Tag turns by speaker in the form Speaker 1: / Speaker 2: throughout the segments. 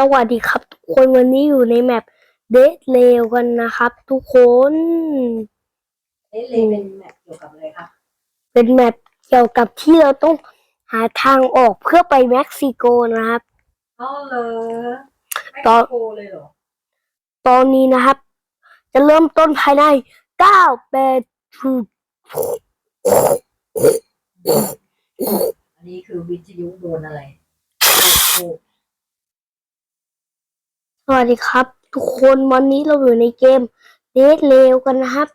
Speaker 1: สวัสดีครับ ทุกคนวันนี้อยู่ในแมปเดทเลวกันนะครับ ทุกคน
Speaker 2: เอ๊ะเลยเป็นแมปเกี่ยวกับอะไรครับ
Speaker 1: เป็นแมปเกี่ยวกับที่เราต้องหาทางออกเพื่อไปเม็กซิโกนะครับ
Speaker 2: อ๋อเหรอไม่
Speaker 1: ต่อ
Speaker 2: โคเลยเหรอ
Speaker 1: ตอนนี้นะครับ จะเริ่มต้นภายในเก้าแปด
Speaker 2: อันนี้คือวิทยุโดนอะไรโอ้โห
Speaker 1: สวัสดีครับ ทุกคนวันนี้เราอยู่ในเกมเดทเลวกันนะครับ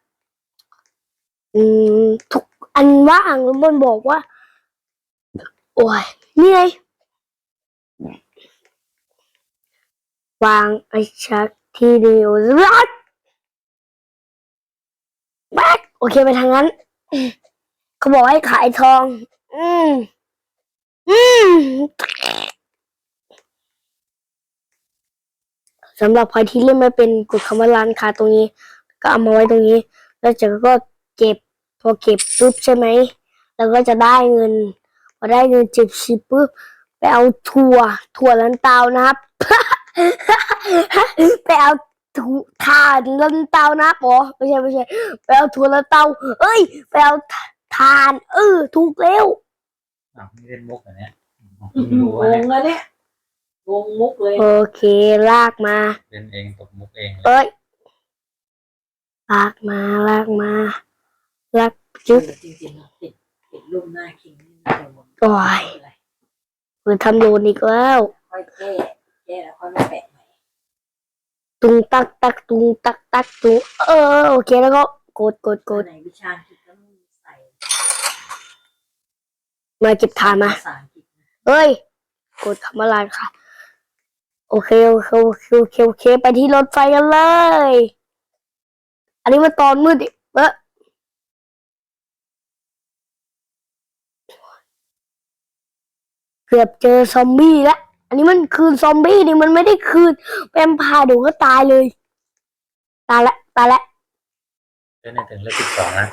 Speaker 1: อืมทุกอันว่างล้วมันบอกว่า โอ้ยนี่ไงวางไอชักที่เดียวรัดแบกโอเคไปทางนั้น เขาบอกให้ขายทอง อืมอืม สำหรับใครที่เล่นไม่เป็นกดคำว่าร้านค้าตรงนี้ ก็เอามาไว้ตรงนี้ แล้วจากนั้นก็เก็บพอเก็บปุ๊บใช่ไหมแล้วก็จะได้เงินพอได้เงินเจ็บสิบปุ๊บไปเอาถั่วถั่วลันเตานะครับ ไปเอาถั่วถ่านลันเตานะครับอ๋อไม่ใช่ไม่ใช่ไปเอาถั่วลันเตา เอ้ยไปเอาถ่าน เออถูกแล้ว
Speaker 3: อ้าวนี่เล่นมุกเหรอเนี่ย
Speaker 2: ง
Speaker 3: ไม่รู้ว่าเนี่ย
Speaker 2: งแล้วเนี่ย งงมุกเลย
Speaker 1: โอเค ลากมา
Speaker 3: เล่นเองตกมุกเองเลย
Speaker 1: เอ้ย ลากมา ลากมา ลากจึ๊บ
Speaker 2: จริงๆนะติดติดรูปหน้าคิงนี่น่าจะวน
Speaker 1: โอ้ย
Speaker 2: อะไร
Speaker 1: เปิดทำโดนอีกแล้ว
Speaker 2: ค่อยแก้แก้แล้วค่อยมาแปะใหม่
Speaker 1: ตุงตักตักตุงตักตักตุงเออโอเคแล้วก็กดกดก
Speaker 2: ตัว
Speaker 1: ด
Speaker 2: ไหนวิชาอังกฤษต้องใส่
Speaker 1: มาเก็บฐานมา
Speaker 2: ภาษาอังกฤษนะ
Speaker 1: เอ้ย กดคำว่าลานค่ะ โอเคโอเคโอเคโอเคโอเคไปที่รถไฟกันเลย อันนี้มันตอนมืดอีกเออเกือบเจอซอมบี้แล้ว อันนี้มันคืนซอมบี้นี่มันไม่ได้คืนแวมไพร์เดี๋ยวก็ตายเลย ตายละตายละ
Speaker 3: เล่นในถึงเลขสิบสองนะ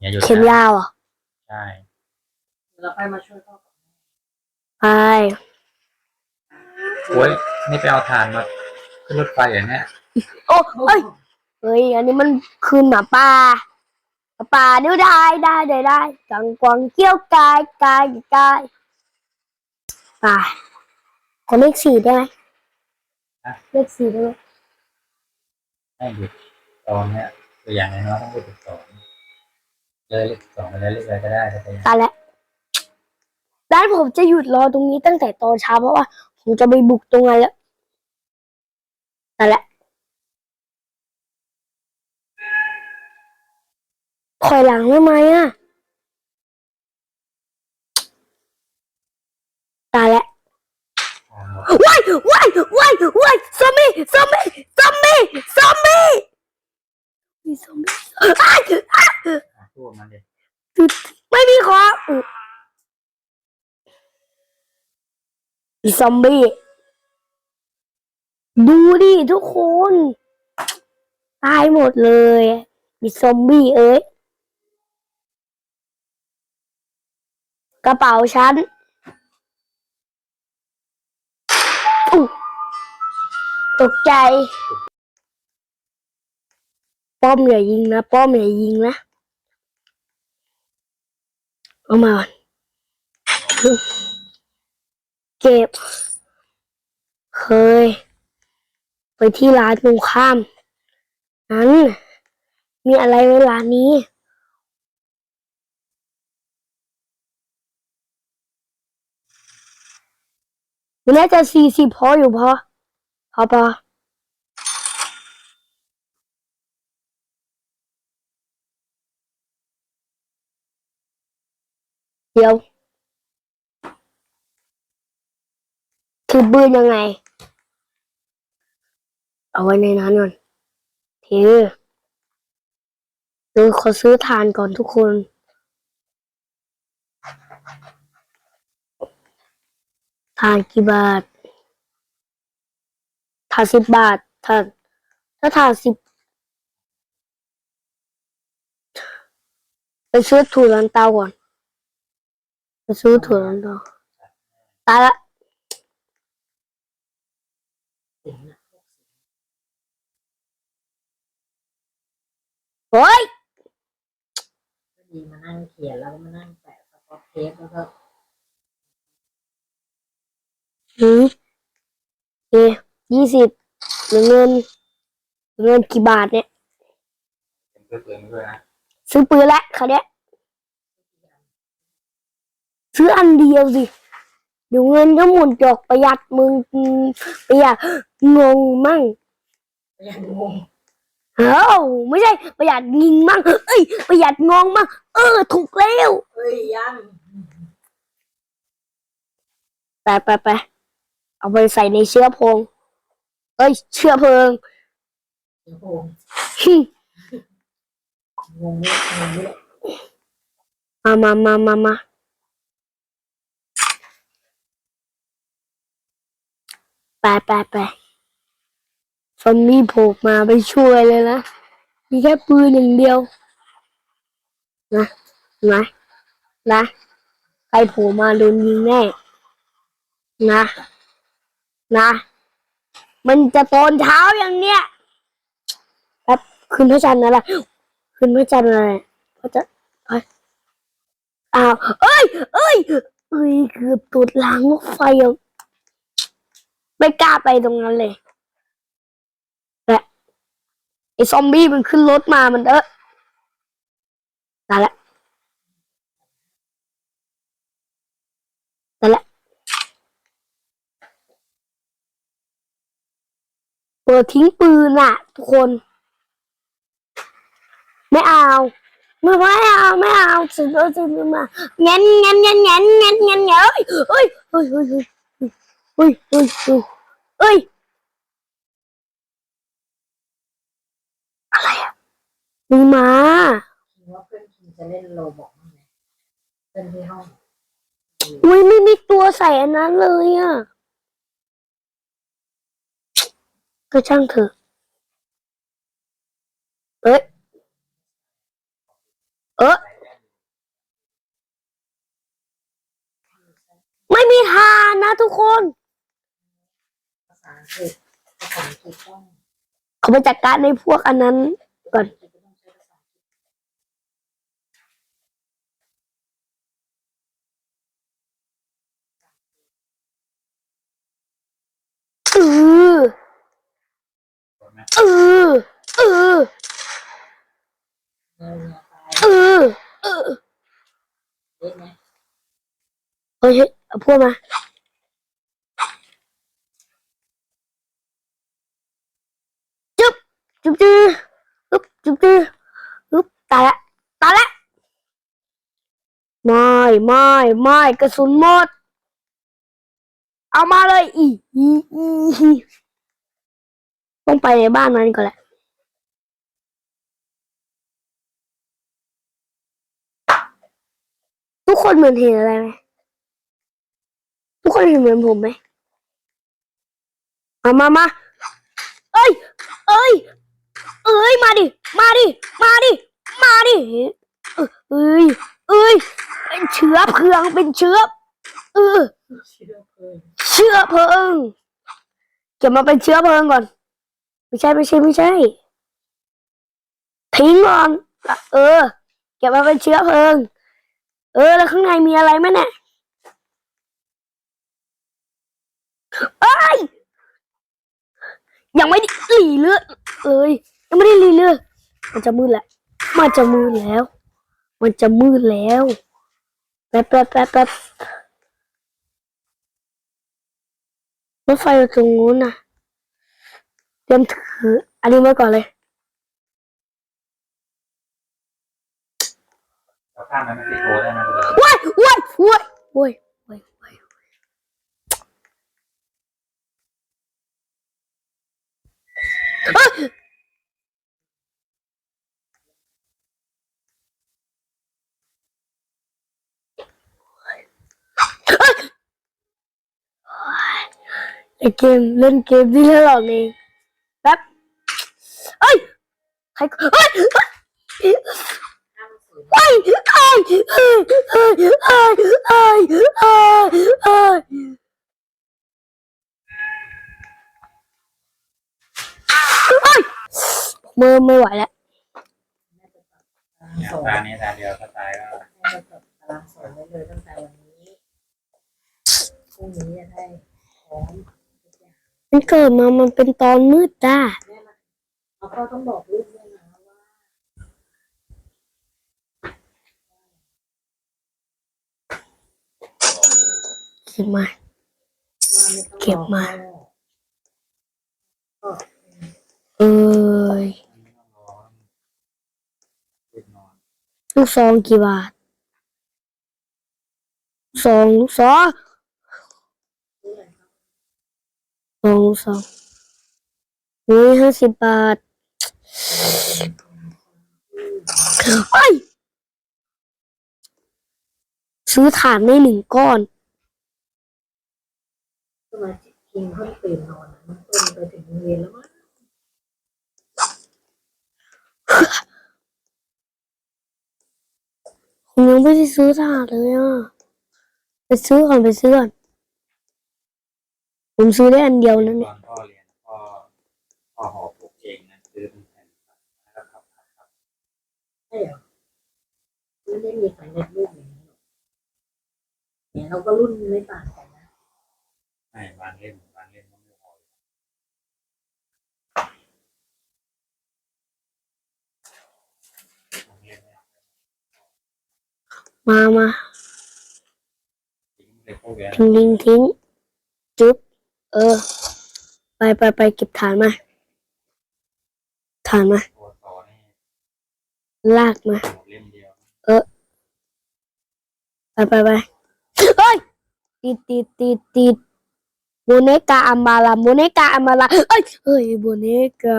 Speaker 3: อย่าหยุด
Speaker 1: เข็ม
Speaker 3: นะ
Speaker 1: ยาวอะ
Speaker 3: ใช่
Speaker 2: เราไปมาช่วยพ่อกับแม่
Speaker 1: ไป
Speaker 3: โอ้ยนี่ไปเอาถ่านมาขึ้นรถไฟอย่างเนี้ย
Speaker 1: โอ้เอ้ยเฮ้ยอันนี้มันคืนหมาป่าหมาป่าเดี๋ยวได้ได้ได้ได้กังกวางเกี้ยวกายกายกายไปขอเลขสี่ได้ไหมเลขสี่ได้ไหม
Speaker 3: ให้หยุดตอนเนี้ยตัวอย่างน้อยๆต้องเลขสิบสองเลยเลขสิบสองไปแล้วเลขอะไรก็ได้แต่ตัวอย่าง
Speaker 1: ตายแล้วร้านผมจะหยุดรอตรงนี้ตั้งแต่ตอนเช้าเพราะว่า ผมจะไปบุกตรงนั้นแล้วตายแล้วคอยหลังได้ไหมอะตายแล้ว
Speaker 3: ทางหมด
Speaker 1: ว้ายว้ายว้ายว้ายซอมบี้ซอมบี้ซอมบี้ซอมบี้มีซอมบี้อ้ายอ้าย
Speaker 3: อะพูดมันดิ
Speaker 1: ไม่มีของ มีซอมบี้ ดูดิทุกคน ตายหมดเลยมีซอมบี้เอ้ย กระเป๋าฉันตกใจ ป้อมอย่ายิงนะ ป้อมอย่ายิงนะ เอามาก่อน เก็บ เคย ไปที่ร้านตรงข้าม นั้น มีอะไรไว้ร้านนี้ มันน่าจะสี่สิบพออยู่พอ พอพอเดี๋ยว ถือปืนยังไง เอาไว้ในนั้นก่อนถือเดี๋ยวขอซื้อทานก่อนทุกคนทานกี่บาททานสิบบาททานถ้าทานสิบไปซื้อถั่วลันเตาก่อนไปซื้อถั่วลันเตาตายละ
Speaker 2: สิงอะพวกสิง
Speaker 1: โอ้ย
Speaker 2: ก็ดีมานั่งเขียนแล้วก็มานั่งแปะสกอตเทปแล้วก็
Speaker 1: หืมเอยี่สิบเงินเงินกี่บาทเนี่ย
Speaker 3: เป็นเพื่อนเพื่อนด้วยนะ
Speaker 1: ซื้อปืนละเขาวเนี้ยซื้ออันเดียวสิเดี๋ยวเงินก็หมุนจอกประหยัดมึงประหยัดงงมั่ง
Speaker 2: ยังงง
Speaker 1: เอ้าไม่ใช่ประหยัดงิงมั่งเอ้ยประหยัดงงมั่งเออ ถูกแล้ว
Speaker 2: เฮ้ยยัง
Speaker 1: ไปไปไปเอาไปใส่ในเชื้อเพลิงเอ้ย เชื้อเพลิง
Speaker 2: เดี๋ยวงง
Speaker 1: ฮึ
Speaker 2: งงเลยงงเลย
Speaker 1: มามามามามาไปไปไป ซอมบี้โผล่มาไปช่วยเลยนะ มีแค่ปืนอย่างเดียว นะนะนะใครโผล่มาโดนยิงแน่ นะ นะ มันจะตอนเช้าอย่างเนี้ยแป๊บคืนพระจันทร์อะไรคืนพระจันทร์อะไรพระจันทร์เอ้ยอ้าวเอ้ย เอ้ยเอ้ยเกือบตุดหลังรถไฟอะไม่กล้าไปตรงนั้นเลย ไอ้ซอมบี้มันขึ้นรถมามันเออนั่นแหละนั่นแหละเปิดทิ้งปืนอะ ทุกคน ไม่เอา ไม่ไม่เอาไม่เอาสุดยสุดมาเงี้ยเงี้ยเงี้ยเงี้ยเงี้ยเงี้ยเงี้ยเอ้ยเอ้ยเอ้ยเอ้ยเอ้ยเอ้ยเอ้ย อ้ยอะไรอะมีมา
Speaker 2: คิดว่าเพื่อนคิงจะเล่นโลบอกมั้างไหมเพื่อนที่ห้อง
Speaker 1: อุ้ยไม่มีตัวใส่อันนั้นเลยอะก็ช่างเถอะเอ้ยเออไม่มีทางนะทุกคน
Speaker 2: ภาษาอังกฤษภาษาอังกฤษต้อง
Speaker 1: เอาไปจัดการในพวกอันนั้นก่อนเออเออเออ
Speaker 2: เอ
Speaker 1: อเออ
Speaker 2: เอา
Speaker 1: พวกมา ไม่ไม่ไม่กระสุนหมด เอามาเลยอีอีอีอีต้องไปในบ้านมันก่อนแหละทุกคนเหมือนเห็นอะไรไหมทุกคนเห็นเหมือนผมไหมมามามาเอ้ย เอ้ย เอ้ย มาดิ มาดิ มาดิ มาดิ เอ้ยเอ้ยเป็นเชื้อเพลิงเป็นเชื้อเออ
Speaker 2: เชื้อเพ
Speaker 1: ลิงเก็บมาเป็นเชื้อเพลิงก่อน ไม่ใช่ไม่ใช่ไม่ใช่ทิ้งก่อนเออ เก็บมาเป็นเชื้อเพลิง เออ แล้วข้างในมีอะไรไหมเนี่ยเอ้ยยังไม่ได้หลีเลือดเลยยังไม่ได้หลีเลือดมันจะมืดแล้วมันจะมืดแล้ว มันจะมืดแล้ว แป๊บแป๊บแป๊บแป๊บรถไฟอยู่ตรงนู้นน่ะเตรียมถือ อันนี้ไว้ก่อนเลย
Speaker 3: เราข้ามมันไม่ติดโทรได้ไหม
Speaker 1: ว้ายว้ายว้ายว้ายว้ายว้ายเอ้ย เล่นเกมเล่นเกมที่เล่นหรอกเองแป๊บเอ้ยใครเอ้ยเอ้ย
Speaker 2: ห้ามฝืน
Speaker 1: เอ้ยเอ้ยเอ้ยเอ้ยเอ้ยเอ้ยเอ้ยเอ้ยมือไม่ไหวแล้ว
Speaker 3: เนี่ยตานี้ตาเดียวก็ตาย
Speaker 2: แม่จะตัดตารางสอนไว้เลยตั้งแต่วันนี้พรุ่งนี้จะได้พร้อมทุกอย่าง
Speaker 1: มันเกิดมามันเป็นตอนมืดจ้า
Speaker 2: แม่มาแล้วก็ต้องบอกลูกด้วยนะว่า
Speaker 1: ขึ้นมา เก็บมา เอ้ยลูกซองกี่บาทสองลูกซอง
Speaker 2: ซื้ออะไรครับ
Speaker 1: ส องลูกซองนี่ห้าสิบบาทเอ้ยซื้อถ่านได้หนึ่งก้อน
Speaker 2: สมาชิกทีมเพิ่งตื่นนอนนะมันต้นไปถึงโรงเรียนแล้วมั้ง
Speaker 1: ผมยังไม่ได้ซื้อถ่านเลยอะ ไปซื้อก่อนไปซื้อก่อน ผมซื้อได้อันเดียวนั่น
Speaker 3: ต
Speaker 1: เนี่ย
Speaker 3: อนพ่อเรียนพ่อพ่อห่อปลูกเองนะซื้อเป็นแผ่นแล้วครับครับ
Speaker 2: ใช่เหรอไม่ได้มีสายเน็ตรูปอย่างนี้หรอกเนี่ยเราก็รุ่นไม่ต่างกันนะ
Speaker 3: ไม่วางเล่นวางเล่นก็ไม่พอวางเล่นเนี่ย
Speaker 1: มามา
Speaker 3: ทิ้งเลยพวกเนี้ย
Speaker 1: ทิ้งทิ้งทิ้งจุ๊บ เออ ไปไปไปเก็บฐานมาฐานมา
Speaker 3: ตัวต่อนี่
Speaker 1: ลากมา
Speaker 3: หมดเล่มเดียว
Speaker 1: ไปไปไปเฮ้ยติดติดติดติดโบเนกาอัมบาลาโบเนกาอัมบาลาเอ้ยเฮ้ยโบเนกา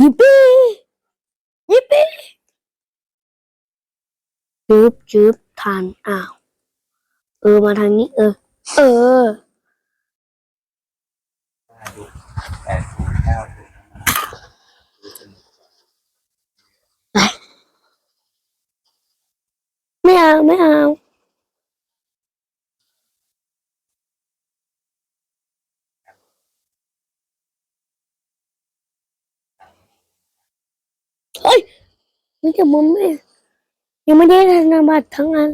Speaker 1: ยิปปี้ยิปปี้จุบจุบทานอ้าว ออมาทางนี้ เออ เออ
Speaker 3: แปดศูนย์เก้าศูนย์
Speaker 1: ไม่เอาไม่เอาเฮ้ยไม่แต่มันไม่ยังไม่ได้ธนบัตรทั้งอัน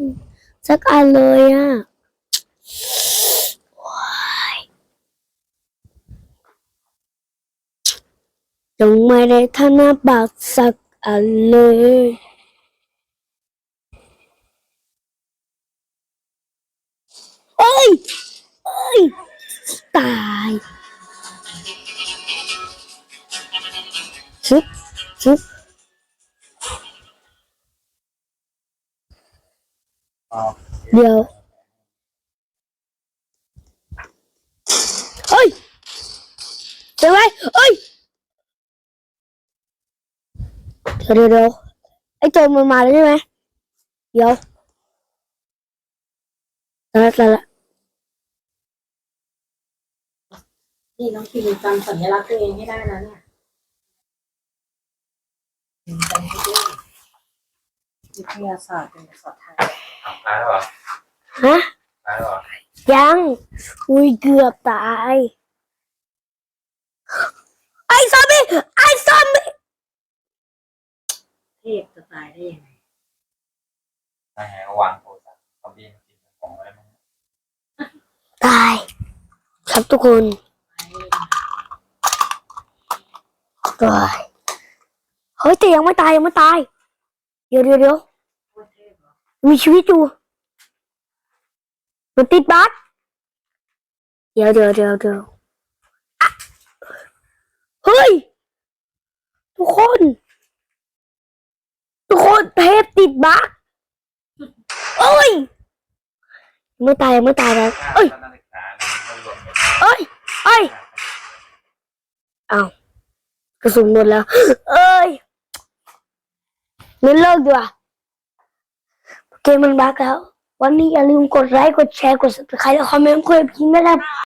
Speaker 1: สักอันเลยอะว้ายยังไม่ได้ธนบัตรสักอันเลยเอ้ยเอ้ย ตายชุบชุบ
Speaker 3: อ๋อ
Speaker 1: เดี๋ยวเฮ้ยเดี๋ยวไว้เฮ้ยเดี๋ยวเดี๋ยวเดี๋ยวไอ้โจรมันมาแล้วใช่ไหมเดี๋ยวตายละตายละ
Speaker 2: นี่น้องคิมจำสัญลักษณ์ตัวเองให้ได้นะเนี่ยจำให้ได้วิทยาศาสตร์เป็นภาษาไทย
Speaker 3: ทำตายแล้วเหรอ
Speaker 1: ฮะ
Speaker 3: ตายแล้วเหรอ
Speaker 1: ยังอุ้ยเกือบตาย ไอ้ซอมบี้ไอ้ซอมบี้
Speaker 2: เทพจะตายได้ยังไง
Speaker 3: ตายไงก็วางโทรศัพท์ซอมบี้มันกินของอะไรมั้ง
Speaker 1: ตาย ครับทุกคน
Speaker 2: ตาย
Speaker 1: ตายเฮ้ยแต่ยังไม่ตายยังไม่ตาย เดี๋ยวเดี๋ยวเดี๋ยว มีชีวิตอยู่มันติดบัสเดี๋ยวเดี๋ยวเดี๋ยวเดี๋ยวเฮ้ย ทุกคน ทุกคนเทพติดบัสเอ้ยยังไม่ตายยังไม่ตายนะเอ้ย
Speaker 3: เนี่ย
Speaker 1: เอ้ยเอ้ยกระสุนหมดแล้ว เอ้ยงั้นเลิกดีกว่า เกมมันบักแล้ว วันนี้อย่าลืมกดไลค์กดแชร์กด subscribe และคอมเมนต์คุยกับพิงค์นะครับ